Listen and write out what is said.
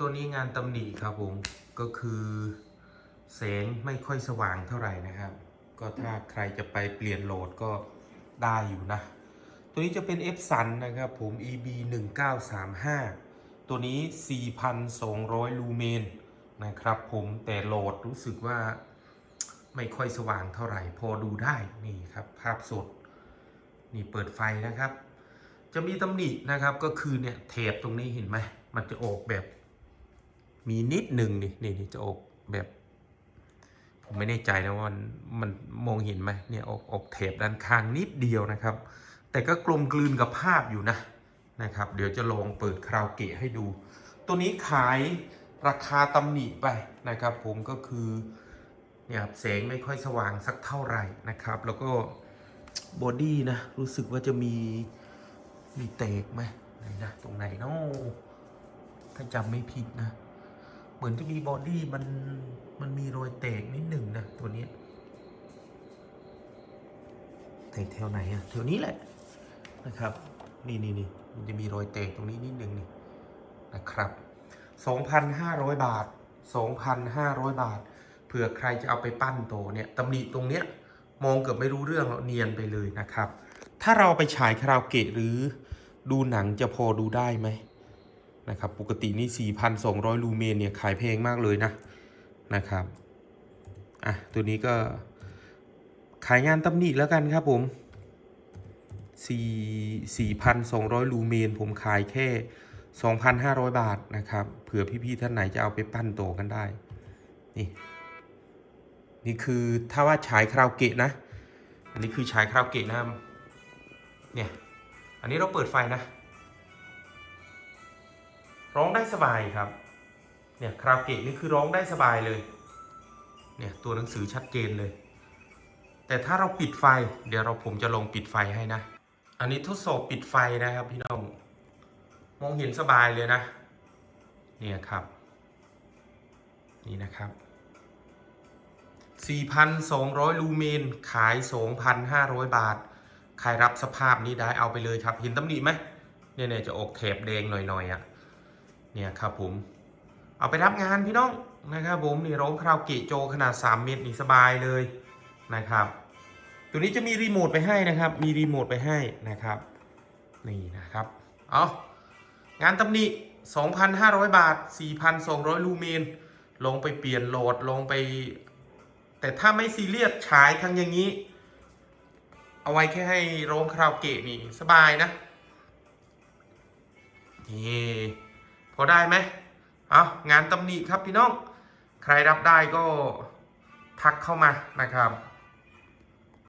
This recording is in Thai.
ตัวนี้งานตำหนิครับผมก็คือแสงไม่ค่อยสว่างเท่าไหร่นะครับ ก็ถ้าใครจะไปเปลี่ยนโหลดก็ได้อยู่นะ ตัวนี้จะเป็น F สันนะครับผม EB 1935ตัวนี้ 4,200 ลูเมนนะครับผมแต่โหลดรู้สึกว่าไม่ค่อยสว่างเท่าไหร่ พอดูได้นี่ครับภาพสด นี่เปิดไฟนะครับ จะมีตำหนินะครับก็คือเนี่ยเทปตรงนี้เห็นไหมมันจะออกแบบ มีนิดหนึ่งนี่นี่นจะอกแบบ ผมไม่แน่ใจนะว่ามันมันมองเห็นไหมเนี่ยอกออกเทปด้านข้างนิดเดียวนะครับ แต่ก็กลมกลืนกับภาพอยู่นะนะครับ เดี๋ยวจะลองเปิดคราวเกะให้ดู ตัวนี้ขายราคาตำหนิไปนะครับ ผมก็คือเนี่ยครับแสงไม่ค่อยสว่างสักเท่าไหร่นะครับ แล้วก็บอดี้นะ รู้สึกว่าจะมีมีเตกไหมไหนนะ ตรงไหนเนาะถ้าจำไม่ผิดนะ เหมือนจะมีบอดี้มันมันมีรอยแตกนิดหนึ่งนะตัวนี้แตกแถวไหนอะแถวนี้แหละนะครับ นี่นี่นี่มันจะมีรอยแตกตรงนี้นิดหนึ่งนี่นะครับ 2,500 บาท 2,500 บาทเผื่อใครจะเอาไปปั้นโตเนี่ยตำหนิตรงเนี้ยมองเกือบไม่รู้เรื่องแล้วเนียนไปเลยนะครับ ถ้าเราไปฉายคาราโอเกะหรือดูหนังจะพอดูได้ไหม นะครับ ปกตินี่ 4,200 ลูเมนเนี่ย ขายแพงมากเลยนะ นะครับ อะ ตัวนี้ก็ขายงานตำหนิแล้วกันครับผม4 4,200 ลูเมน ผมขายแค่ 2,500 บาทนะครับ เผื่อพี่ ๆ ท่านไหนจะเอาไปปั้นโตกันได้ นี่ นี่คือถ้าว่าฉายคราโอเกะนะ อันนี้คือฉายคราโอเกะนะเนี่ย อันนี้เราเปิดไฟนะ ร้องได้สบายครับ เนี่ยคาราโอเกะนี่คือร้องได้สบายเลย เนี่ยตัวหนังสือชัดเจนเลย แต่ถ้าเราปิดไฟ เดี๋ยวเราผมจะลองปิดไฟให้นะ อันนี้ทดสอบปิดไฟนะครับพี่น้อง มองเห็นสบายเลยนะ เนี่ยครับ นี่นะครับ 4,200 ลูเมน ขาย 2,500 บาท ใครรับสภาพนี้ได้เอาไปเลยครับ เห็นตำหนิไหมเนี่ยเนี่ยจะออกแถบแดงหน่อยๆอะ เนี่ยครับผม เอาไปรับงานพี่น้องนะครับผมนี่ร้องคาราโอเกะโจขนาด 3 เมตรนี่สบายเลยนะครับ ตัวนี้จะมีรีโมทไปให้นะครับ มีรีโมทไปให้นะครับ นี่นะครับเอางานตำหนิ 2,500 บาท 4,200 ลูเมน ลงไปเปลี่ยนโหลดลงไป แต่ถ้าไม่ซีเรียสฉายทั้งอย่างนี้ เอาไว้แค่ให้ร้องคาราโอเกะนี่สบายนะนี่ พอได้ไหมเอางานตำหนิครับพี่น้อง ใครรับได้ก็ทักเข้ามานะครับ